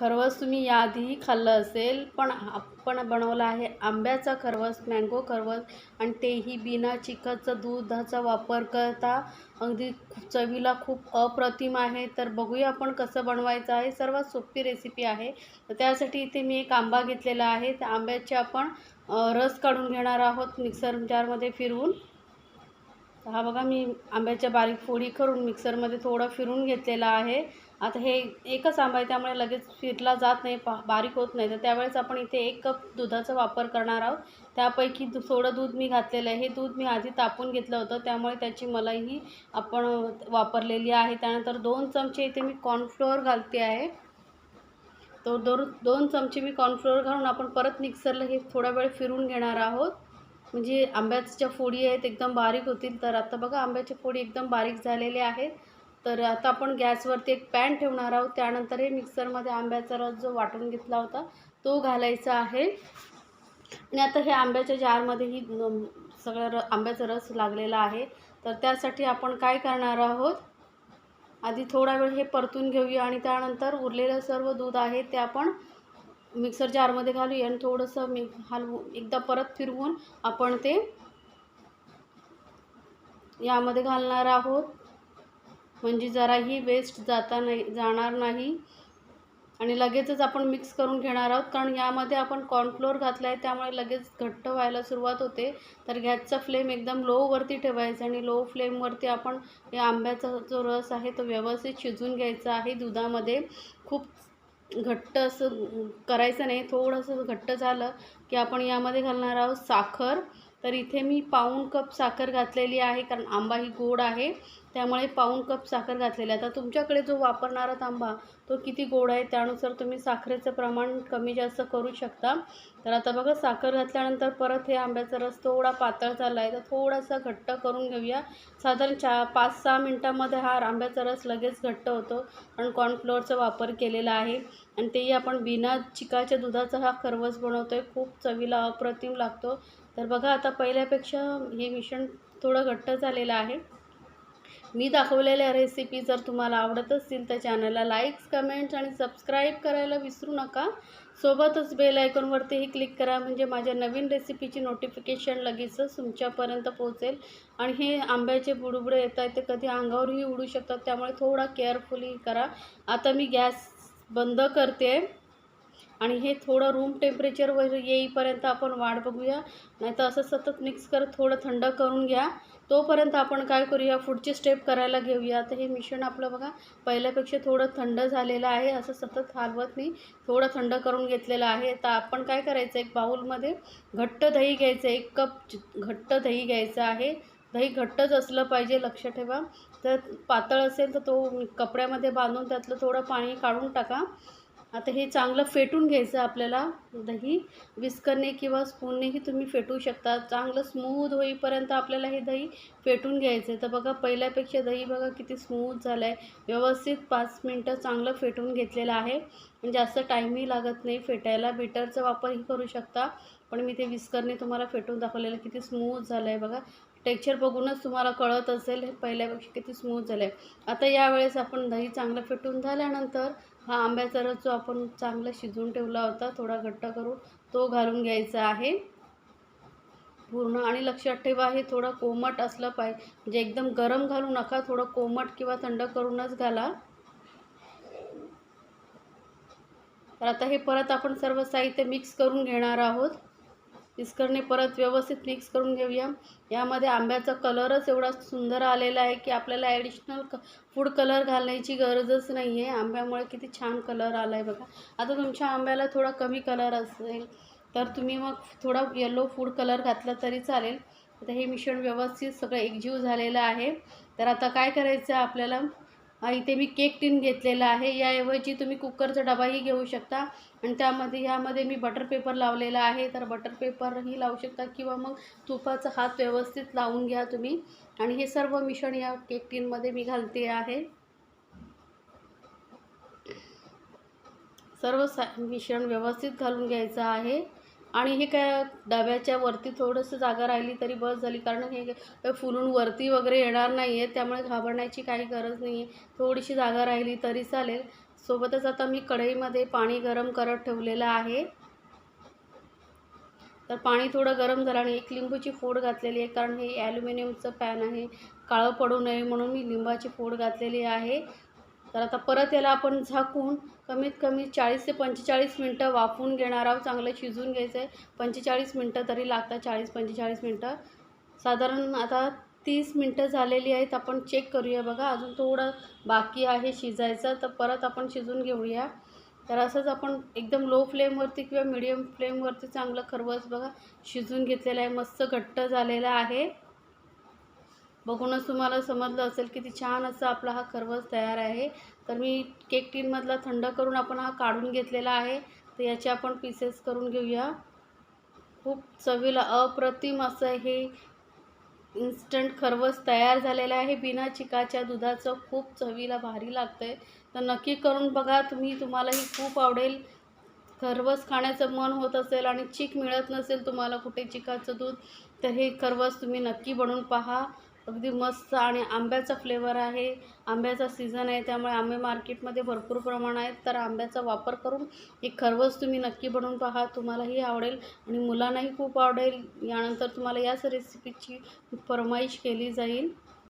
खरवस तुम्ही याआधीही खाल्लं असेल पण आपण बनवलं आहे आंब्याचा खरवस मँगो खरवस आणि तेही बिना चिकटचं दुधाचा वापर करता. अगदी चवीला खूप अप्रतिम आहे. तर बघूया आपण कसं बनवायचं आहे. सर्वात सोपी रेसिपी आहे. तर त्यासाठी इथे मी एक आंबा घेतलेला आहे. त्या आंब्याचे आपण रस काढून घेणार आहोत मिक्सर जारमध्ये फिरवून हा बघा मी आंब्याच्या बारीक फोडी करून मिक्सरमध्ये थोडं फिरून घेतलेला आहे. आता हे एकच आंबा आहे त्यामुळे लगेच फिरला जात नाही पा बारीक होत नाही. तर त्यावेळेस आपण इथे एक कप दुधाचा वापर करणार आहोत. त्यापैकी दु थोडं दूध मी घातलेलं आहे. हे दूध मी आधी तापून घेतलं होतं त्यामुळे त्याची मलाईही आपण वापरलेली आहे. त्यानंतर दोन चमचे इथे मी कॉर्नफ्लोअर घालते आहे. तो दोन दोन चमचे मी कॉर्नफ्लोअर घालून आपण परत मिक्सरला हे थोडा वेळ फिरून घेणार आहोत. म्हणजे आंब्याच्या फोडी आहेत एकदम बारीक होतील. तर आता बघा आंब्याच्या फोडी एकदम बारीक झालेल्या आहेत. तर आता आपण गॅसवरती एक पॅन ठेवणार आहोत. त्यानंतर हे मिक्सरमध्ये आंब्याचा रस जो वाटून घेतला होता तो घालायचा आहे. आणि आता हे आंब्याच्या जारमध्येही सगळं र आंब्याचा रस लागलेला आहे. तर त्यासाठी आपण काय करणार आहोत? आधी थोडा वेळ हे परतून घेऊया आणि त्यानंतर उरलेलं सर्व दूध आहे ते आपण मिक्सर जारमध्ये घालूया आणि थोडंसं मी हलवू एकदा परत फिरवून आपण ते यामध्ये घालणार आहोत. म्हणजे जराही वेस्ट जाता नाही जाणार नाही. आणि लगेचच आपण मिक्स करून घेणार आहोत. कारण यामध्ये आपण कॉर्नफ्लोअर घातला आहे त्यामुळे लगेच घट्ट व्हायला सुरुवात होते. तर गॅसचा फ्लेम एकदम लोवरती ठेवायचा आणि लो फ्लेमवरती आपण या आंब्याचा जो रस आहे तो व्यवस्थित शिजून घ्यायचा आहे दुधामध्ये. खूप घट्ट असं करायचं नाही. थोडंसं घट्ट झालं की आपण यामध्ये घालणार आहोत साखर. तर इथे मी पाऊण कप साखर घातलेली आहे कारण आंबा ही गोड आहे. त्यामुळे पाऊण कप साखर घातलेली आहे. आता तुमच्याकडे जो वापरणारा आंबा तो किती गोड आहे? त्यानुसार तुम्ही साखरेचं प्रमाण कमी जास्त करू शकता. तर आता बघा साखर घातल्यानंतर परत हे आंब्याचा रस थोडा पातळ झाला आहे तर थोडासा घट्ट करून घेऊया. साधारण चा पाच सहा मिनटामध्ये हा आंब्याचा रस लगेच घट्ट होतो. कारण कॉर्नफ्लोअरचा वापर केलेला आहे. आणि तेही आपण बिना चिकाच्या दुधाचा हा खरवस बनवतो आहे खूप चवीला अप्रतिम लागतो. तर बघा आता पहिल्यापेक्षा हे मिश्रण थोडं घट्ट झालेलं आहे. मी दाखवलेल्या रेसिपी जर तुम्हाला आवडत असतील तर चॅनलला लाईक्स कमेंट्स आणि सबस्क्राईब करायला विसरू नका. सोबतच बेल आयकॉनवरतीही क्लिक करा म्हणजे माझ्या नवीन रेसिपीची नोटिफिकेशन लगेचच तुमच्यापर्यंत पोहोचेल. आणि हे आंब्याचे बुडबुडे येत आहेत ते कधी अंगावरही उडू शकतात त्यामुळे थोडा केअरफुली करा. आता मी गॅस बंद करते. आणि हे थोडं रूम टेम्परेचरवर येईपर्यंत आपण वाट बघूया. नाही तर असं सतत मिक्स करत थोडं थंड करून घ्या. तोपर्यंत आपण काय करूया? पुढची स्टेप करायला घेऊया. तर हे मिश्रण आपलं बघा पहिल्यापेक्षा थोडं थंड झालेलं आहे. असं सतत हलवत मी थोडं थंड करून घेतलेलं आहे. तर आपण काय करायचं? एक बाऊलमध्ये घट्ट दही घ्यायचं. एक कप घट्ट दही घ्यायचं आहे. दही घट्टच असलं पाहिजे लक्ष ठेवा. तर पातळ असेल तर तो कपड्यामध्ये बांधून त्यातलं थोडं पाणी काढून टाका. आता हे चांगलं फेटून घ्यायचं आपल्याला. दही विस्करने किंवा स्पूननेही तुम्ही फेटू शकता. चांगलं स्मूथ होईपर्यंत आपल्याला हे दही फेटून घ्यायचं आहे तर बघा पहिल्यापेक्षा दही बघा किती स्मूथ झालं आहे व्यवस्थित पाच मिनटं चांगलं फेटून घेतलेलं आहे. म्हणजे जास्त टाईमही लागत नाही फेटायला. बिटरचा वापरही करू शकता. पण मी ते विस्करने तुम्हाला फेटून दाखवलेलं किती स्मूथ झालं आहे बघा. टेक्स्चर बघूनच तुम्हाला कळत असेल हे पहिल्यापेक्षा किती स्मूथ झालं आहे आता यावेळेस आपण दही चांगलं फेटून झाल्यानंतर हा आंब्याचा रस जो आपण चांगला शिजवून ठेवला होता थोडा घट्ट करून तो घालून घ्यायचा आहे. पूर्ण आणि लक्षात ठेवा हे थोडं कोमट असलं पाहिजे. म्हणजे एकदम गरम घालू नका थोडं कोमट किंवा थंड करूनच घाला. तर आता हे परत आपण सर्व साहित्य मिक्स करून घेणार आहोत. मिक्सरने परत व्यवस्थित मिक्स करून घेऊया. यामध्ये आंब्याचा कलरच एवढा सुंदर आलेला आहे की आपल्याला ॲडिशनल क फूड कलर घालण्याची गरजच नाही आहे आंब्यामुळे किती छान कलर आला आहे बघा. आता तुमच्या आंब्याला थोडा कमी कलर असेल तर तुम्ही मग थोडा येलो फूड कलर घातला तरी चालेल. आता हे मिश्रण व्यवस्थित सगळं एकजीव झालेलं आहे. तर आता काय करायचं आहे आपल्याला? इथे मी केक टिन घेतलेला आहे. याऐवजी तुम्ही कुकरचा डबाही घेऊ शकता. आणि त्यामध्ये ह्यामध्ये मी बटर पेपर लावलेला आहे. तर बटर पेपरही लावू शकता किंवा मग तुपाचा हात व्यवस्थित लावून घ्या तुम्ही. आणि हे सर्व मिश्रण या केक टिनमध्ये मी घालते आहे. सर्व सा मिश्रण व्यवस्थित घालून घ्यायचं आहे. आणि हे काय डब्याच्या वरती थोडंसं जागा राहिली तरी बस झाली. कारण हे फुलून वरती वगैरे येणार नाही आहे त्यामुळे घाबरण्याची काही गरज नाही आहे थोडीशी जागा राहिली तरी चालेल. सोबतच आता मी कढईमध्ये पाणी गरम करत ठेवलेलं आहे. तर पाणी थोडं गरम झालं आणि एक लिंबूची फोड घातलेली आहे. कारण हे ॲल्युमिनियमचं पॅन आहे. काळं पडू नये म्हणून मी लिंबाची फोड घातलेली आहे. तर आता परत याला आपण झाकून कमीत कमी चाळीस ते पंचेचाळीस मिनटं वाफवून घेणार आहोत. चांगलं शिजून घ्यायचं आहे पंचेचाळीस मिनटं तरी लागतात चाळीस पंचेचाळीस मिनटं. साधारण आता तीस मिनटं झालेली आहेत. आपण चेक करूया बघा. अजून थोडं बाकी आहे शिजायचं. तर परत आपण शिजून घेऊया. तर असंच आपण एकदम लो फ्लेमवरती किंवा मिडियम फ्लेमवरती चांगलं खरवस बघा. शिजून घेतलेलं आहे. मस्त घट्ट झालेलं आहे. बघूनच तुम्हाला समजलं असेल किती छान असा आपला हा खरवस तयार आहे. तर मी केक टीनमधला थंड करून आपण हा काढून घेतलेला आहे. तर याचे आपण पीसेस करून घेऊया. खूप चवीला अप्रतिम असं हे इन्स्टंट खरवस तयार झालेलं आहे. बिना चिकाच्या दुधाचं खूप चवीला भारी लागतं आहे तर नक्की करून बघा तुम्ही तुम्हालाही खूप आवडेल. खरवस खाण्याचं मन होत असेल आणि चीक मिळत नसेल तुम्हाला कुठे चिकाचं दूध तर हे खरवस तुम्ही नक्की बनवून पहा. अगदी मस्त आणि आंब्याचा फ्लेवर आहे. आंब्याचा सीझन आहे त्यामुळे आंबे मार्केटमध्ये भरपूर प्रमाण आहेत. तर आंब्याचा वापर करून एक खरवस तुम्ही नक्की बनवून पहा. तुम्हालाही आवडेल आणि मुलांनाही खूप आवडेल. यानंतर तुम्हाला याच रेसिपीची फरमाईश केली जाईल.